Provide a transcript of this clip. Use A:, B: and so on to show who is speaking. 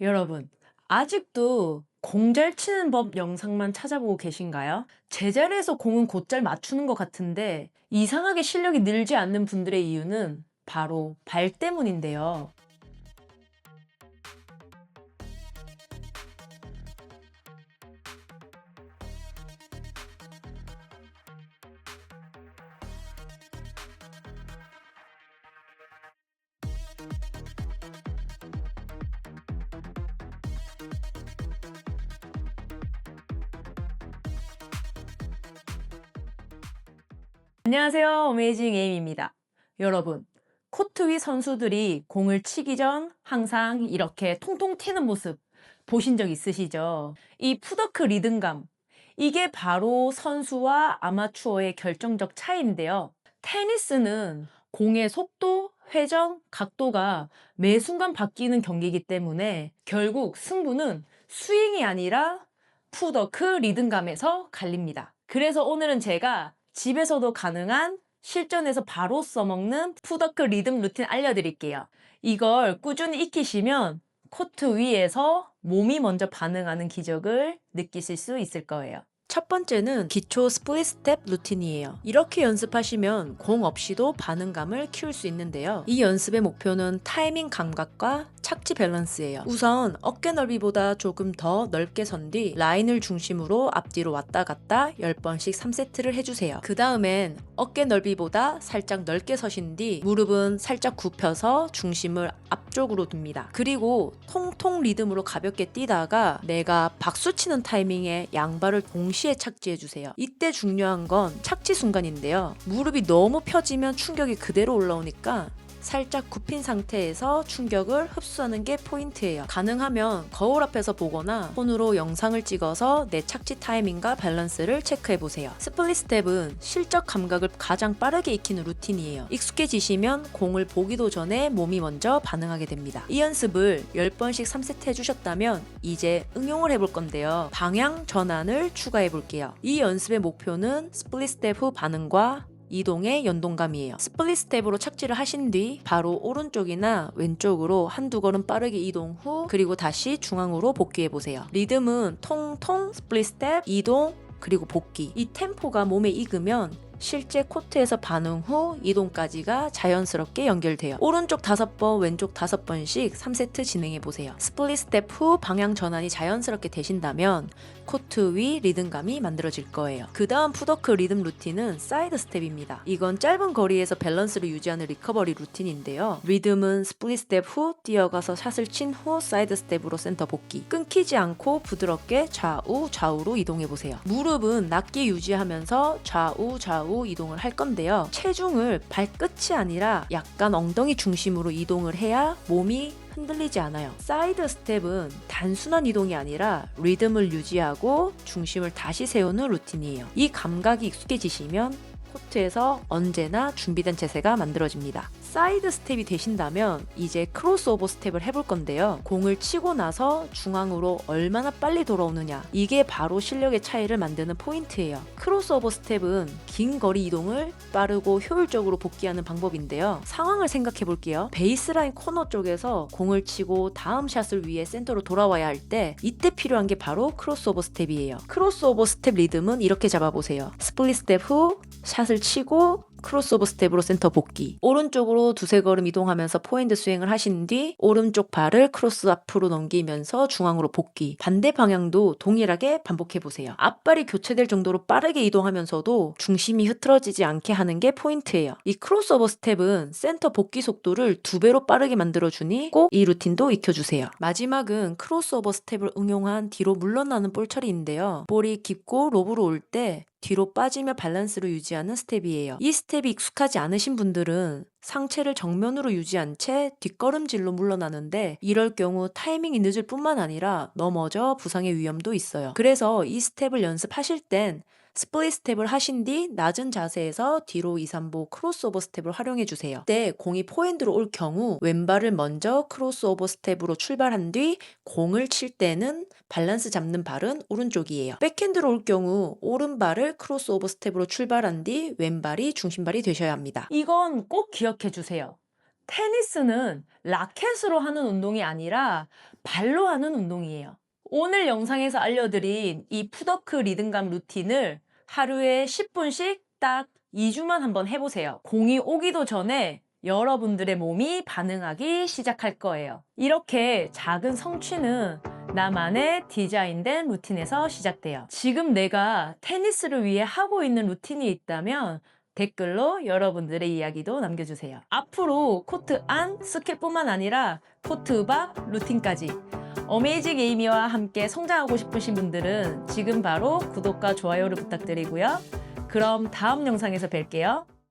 A: 여러분, 아직도 공 잘 치는 법 영상만 찾아보고 계신가요? 제자리에서 공은 곧 잘 맞추는 것 같은데 이상하게 실력이 늘지 않는 분들의 이유는 바로 발 때문인데요. 안녕하세요. 어메이징 에임입니다. 여러분, 코트 위 선수들이 공을 치기 전 항상 이렇게 통통 튀는 모습 보신 적 있으시죠? 이 푸더크 리듬감. 이게 바로 선수와 아마추어의 결정적 차이인데요. 테니스는 공의 속도, 회전, 각도가 매 순간 바뀌는 경기이기 때문에 결국 승부는 스윙이 아니라 푸더크 리듬감에서 갈립니다. 그래서 오늘은 제가 집에서도 가능한 실전에서 바로 써먹는 푸더크 리듬 루틴 알려드릴게요. 이걸 꾸준히 익히시면 코트 위에서 몸이 먼저 반응하는 기적을 느끼실 수 있을 거예요. 첫 번째는 기초 스플릿 스텝 루틴이에요. 이렇게 연습하시면 공 없이도 반응감을 키울 수 있는데요. 이 연습의 목표는 타이밍 감각과 착지 밸런스예요. 우선 어깨 넓이보다 조금 더 넓게 선 뒤 라인을 중심으로 앞뒤로 왔다 갔다 10번씩 3세트를 해주세요. 그 다음엔 어깨 넓이보다 살짝 넓게 서신 뒤 무릎은 살짝 굽혀서 중심을 앞쪽으로 둡니다. 그리고 통통 리듬으로 가볍게 뛰다가 내가 박수 치는 타이밍에 양발을 동시에 착지해 주세요. 이때 중요한 건 착지 순간인데요. 무릎이 너무 펴지면 충격이 그대로 올라오니까 살짝 굽힌 상태에서 충격을 흡수하는 게 포인트예요. 가능하면 거울 앞에서 보거나 폰으로 영상을 찍어서 내 착지 타이밍과 밸런스를 체크해 보세요. 스플릿 스텝은 실적 감각을 가장 빠르게 익히는 루틴이에요. 익숙해지시면 공을 보기도 전에 몸이 먼저 반응하게 됩니다. 이 연습을 10번씩 3세트 해주셨다면 이제 응용을 해볼 건데요. 방향 전환을 추가해 볼게요. 이 연습의 목표는 스플릿 스텝 후 반응과 이동의 연동감이에요. 스플릿 스텝으로 착지를 하신 뒤 바로 오른쪽이나 왼쪽으로 한두 걸음 빠르게 이동 후 그리고 다시 중앙으로 복귀해 보세요. 리듬은 통통 스플릿 스텝 이동 그리고 복귀. 이 템포가 몸에 익으면 실제 코트에서 반응 후 이동까지가 자연스럽게 연결돼요. 오른쪽 다섯 번, 왼쪽 다섯 번씩 3세트 진행해 보세요. 스플릿 스텝 후 방향 전환이 자연스럽게 되신다면 코트 위 리듬감이 만들어질 거예요. 그 다음 푸더크 리듬 루틴은 사이드 스텝입니다. 이건 짧은 거리에서 밸런스를 유지하는 리커버리 루틴인데요. 리듬은 스플릿 스텝 후 뛰어가서 샷을 친 후 사이드 스텝으로 센터 복귀. 끊기지 않고 부드럽게 좌우 좌우로 이동해 보세요. 무릎은 낮게 유지하면서 좌우 좌우 이동을 할 건데요. 체중을 발끝이 아니라 약간 엉덩이 중심으로 이동을 해야 몸이 흔들리지 않아요. 사이드 스텝은 단순한 이동이 아니라 리듬을 유지하고 중심을 다시 세우는 루틴이에요. 이 감각이 익숙해지시면 코트에서 언제나 준비된 체세가 만들어집니다. 사이드 스텝이 되신다면 이제 크로스오버 스텝을 해볼 건데요. 공을 치고 나서 중앙으로 얼마나 빨리 돌아오느냐. 이게 바로 실력의 차이를 만드는 포인트예요. 크로스오버 스텝은 긴 거리 이동을 빠르고 효율적으로 복귀하는 방법인데요. 상황을 생각해 볼게요. 베이스라인 코너 쪽에서 공을 치고 다음 샷을 위해 센터로 돌아와야 할 때 이때 필요한 게 바로 크로스오버 스텝이에요. 크로스오버 스텝 리듬은 이렇게 잡아보세요. 스플릿 스텝 후 샷을 치고 크로스오버 스텝으로 센터 복귀. 오른쪽으로 두세 걸음 이동하면서 포핸드 스윙을 하신 뒤 오른쪽 발을 크로스 앞으로 넘기면서 중앙으로 복귀. 반대 방향도 동일하게 반복해 보세요. 앞발이 교체될 정도로 빠르게 이동하면서도 중심이 흐트러지지 않게 하는 게 포인트예요. 이 크로스오버 스텝은 센터 복귀 속도를 두 배로 빠르게 만들어 주니 꼭 이 루틴도 익혀 주세요. 마지막은 크로스오버 스텝을 응용한 뒤로 물러나는 볼 처리인데요. 볼이 깊고 로브로 올 때 뒤로 빠지며 밸런스를 유지하는 스텝이에요. 이 스텝이 익숙하지 않으신 분들은 상체를 정면으로 유지한 채 뒷걸음질로 물러나는데 이럴 경우 타이밍이 늦을 뿐만 아니라 넘어져 부상의 위험도 있어요. 그래서 이 스텝을 연습하실 땐 스플릿 스텝을 하신 뒤 낮은 자세에서 뒤로 2, 3보 크로스오버 스텝을 활용해 주세요. 때 공이 포핸드로 올 경우 왼발을 먼저 크로스오버 스텝으로 출발한 뒤 공을 칠 때는 밸런스 잡는 발은 오른쪽이에요. 백핸드로 올 경우 오른발을 크로스오버 스텝으로 출발한 뒤 왼발이 중심발이 되셔야 합니다. 이건 꼭 기억해 주세요.
B: 테니스는 라켓으로 하는 운동이 아니라 발로 하는 운동이에요. 오늘 영상에서 알려드린 이 푸더크 리듬감 루틴을 하루에 10분씩 딱 2주만 한번 해보세요. 공이 오기도 전에 여러분들의 몸이 반응하기 시작할 거예요. 이렇게 작은 성취는 나만의 디자인된 루틴에서 시작돼요. 지금 내가 테니스를 위해 하고 있는 루틴이 있다면 댓글로 여러분들의 이야기도 남겨주세요. 앞으로 코트 안 스킬뿐만 아니라 코트 밖 루틴까지 어메이징 에이미와 함께 성장하고 싶으신 분들은 지금 바로 구독과 좋아요를 부탁드리고요. 그럼 다음 영상에서 뵐게요.